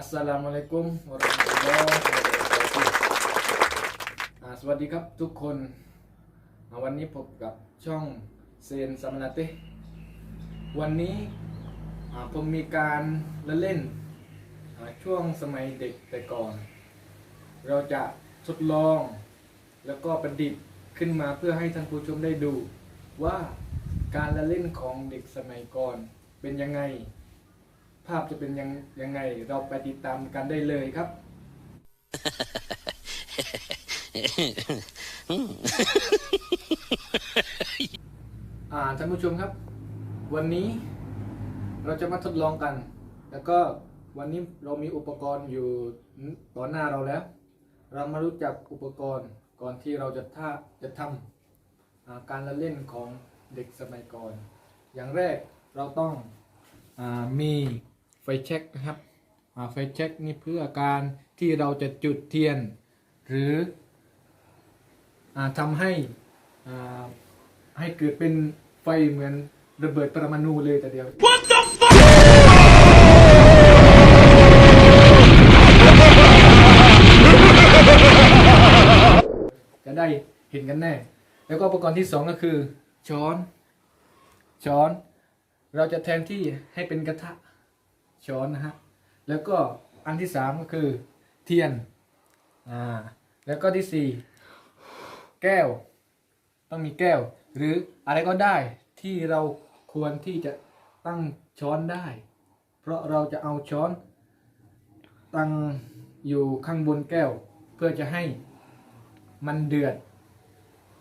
ฮ์อ่าสวัสดีครับทุกคน วันนี้พบกับช่องเซนสามนาเตวันนี้ผมมีการละเล่น ช่วงสมัยเด็กแต่ก่อน เราจะทดลองแล้วก็ประดิษฐ์ขึ้นมาเพื่อให้ท่านผู้ชมได้ดู ว่าการละเล่นของเด็กสมัยก่อนเป็นยังไงาพจะเป็นยังยังไง เราไปติดตามกันได้เลยครับ อ่าท่านผู้ชมครับ วันนี้เราจะมาทดลองกัน แล้วก็วันนี้เรามีอุปกรณ์อยู่ต่อหน้าเราแล้ว เรามารู้จักอุปกรณ์ก่อนที่เราจะท่าจะทำอ่าการละเล่นของเด็กสมัยก่อน อย่างแรกเราต้องอ่ามี ไฟแช็กนะครับอ่าไฟแช็กนี่เพื่อการที่เราจะจุดเทียน หรืออาทำให้อ่าให้เกิดเป็นไฟเหมือนระเบิดปรมาณูเลยแต่เดียว What the fuck จะได้เห็นกันแน่ แล้วก็อุปกรณ์ที่สองก็คือ ช้อน ช้อน เราจะแทนที่ให้เป็นกระทะ ช้อนนะฮะแล้วก็อันที่สามก็คือเทียนอ่าแล้วก็ที่สี่แก้ว ต้องมีแก้ว หรืออะไรก็ได้ที่เราควรที่จะตั้งช้อนได้ เพราะเราจะเอาช้อน ตั้งอยู่ข้างบนแก้ว เพื่อจะให้มันเดือด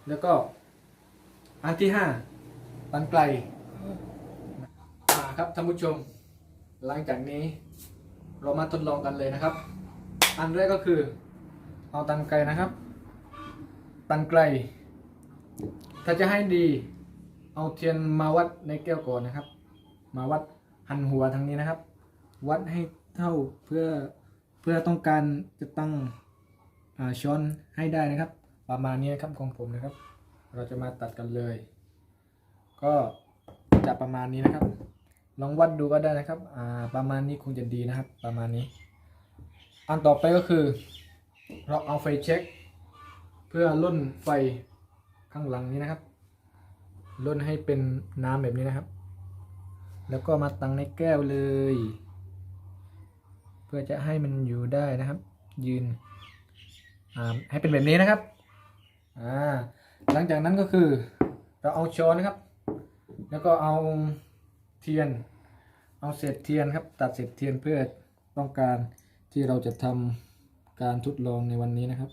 แล้วก็อันที่ห้าตันไกลอ่าครับท่านผู้ชม หลังจากนี้เรามาทดลองกันเลยนะครับ อันแรกก็คือ เอาตันไกลนะครับ ตันไกล ถ้าจะให้ดี เอาเทียนมาวัดในแก้วก่อนนะครับ มาวัดหันหัวทางนี้นะครับ วัดให้เท่าเพื่อเพื่อต้องการจะตั้งช้อนให้ได้นะครับ ประมาณนี้ครับของผมนะครับ เราจะมาตัดกันเลย ก็จะประมาณนี้นะครับ ลองวัดดูก็ได้นะครับ อ่า ประมาณนี้คงจะดีนะครับ ประมาณนี้ อันต่อไปก็คือ เราเอาไฟเช็ค เพื่อล่นไฟข้างหลังนี้นะครับ ล่นให้เป็นน้ำแบบนี้นะครับ แล้วก็มาตั้งในแก้วเลย เพื่อจะให้มันอยู่ได้นะครับ ยืน อ่า ให้เป็นแบบนี้นะครับ อ่า หลังจากนั้นก็คือ เราเอาช้อนนะครับ แล้วก็เอา เทียน เอาเศษเทียนครับ ตัดเศษเทียนเพื่อต้องการที่เราจะทำการทดลองในวันนี้นะครับ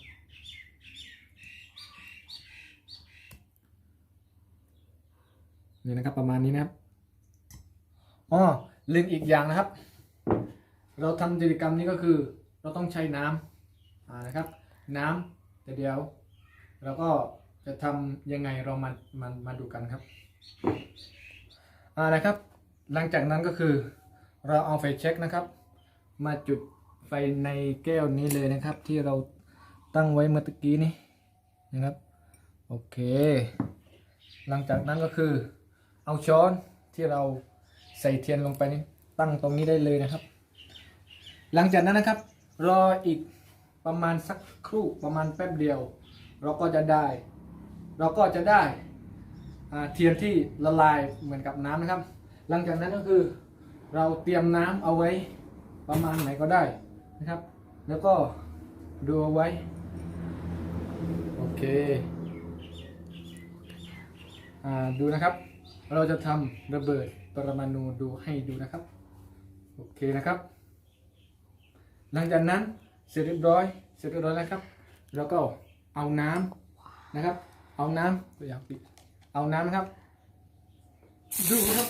นี่นะครับประมาณนี้นะครับอ๋อลืมอีกอย่างนะครับ เราทำกิจกรรมนี้ก็คือเราต้องใช้น้ำอ่านะครับ น้ำแต่เดียวเราก็จะทำยังไงเรามามามาดูกันครับอ่านะครับ หลังจากนั้นก็คือเราเอาไฟเช็คนะครับ มาจุดไฟในแก้วนี้เลยนะครับ ที่เราตั้งไว้เมื่อตะกี้นี้นะครับโอเค หลังจากนั้นก็คือเอาช้อนที่เราใส่เทียนลงไปนี่ตั้งตรงนี้ได้เลยนะครับ หลังจากนั้นนะครับ รออีกประมาณสักครู่ประมาณแป๊บเดียว เราก็จะได้ เราก็จะได้เทียนที่ละลายเหมือนกับน้ำนะครับ หลังจากนั้นก็คือเราเตรียมน้ำเอาไว้ประมาณไหนก็ได้นะครับ แล้วก็ดูเอาไว้ โอเคอ่าดูนะครับ เราจะทำระเบิดปรมาณูดูให้ดูนะครับ โอเคนะครับ หลังจากนั้นเสร็จเรียบร้อย เสร็จเรียบร้อยแล้วครับ แล้วก็เอาน้นะครับ เอาน้ำตัวอย่างปิดเอาน้ำนะครับ ดูครับ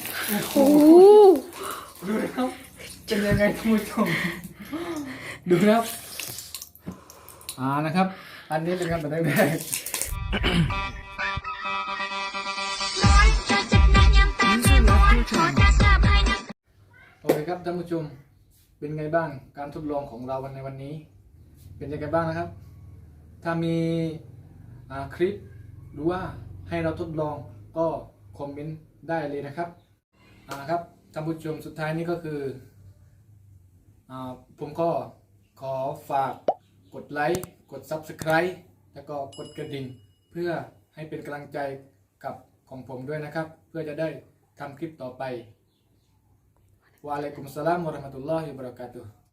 โอ้ดูนะครับเป็นยังไงท่านผู้ชมดูนะครับอ่านะครับ อันนี้เป็นการตัดแรกโอเคครับท่านผู้ชมเป็นไงบ้างการทดลองของเราวันในวันนี้ เป็นยังไงบ้างนะครับ ถ้ามีคลิปหรือว่าให้เราทดลองก็ คอมเมนต์ได้เลยนะครับอ่าครับท่านผู้ชมสุดท้ายนี้ก็คืออาผมก็ขอฝากกดไลค์กด Subscribe แล้วก็กดกระดิ่ง เพื่อให้เป็นกำลังใจกับของผมด้วยนะครับ เพื่อจะได้ทำคลิปต่อไป Waalaikumsalam warahmatullahi wabarakatuh.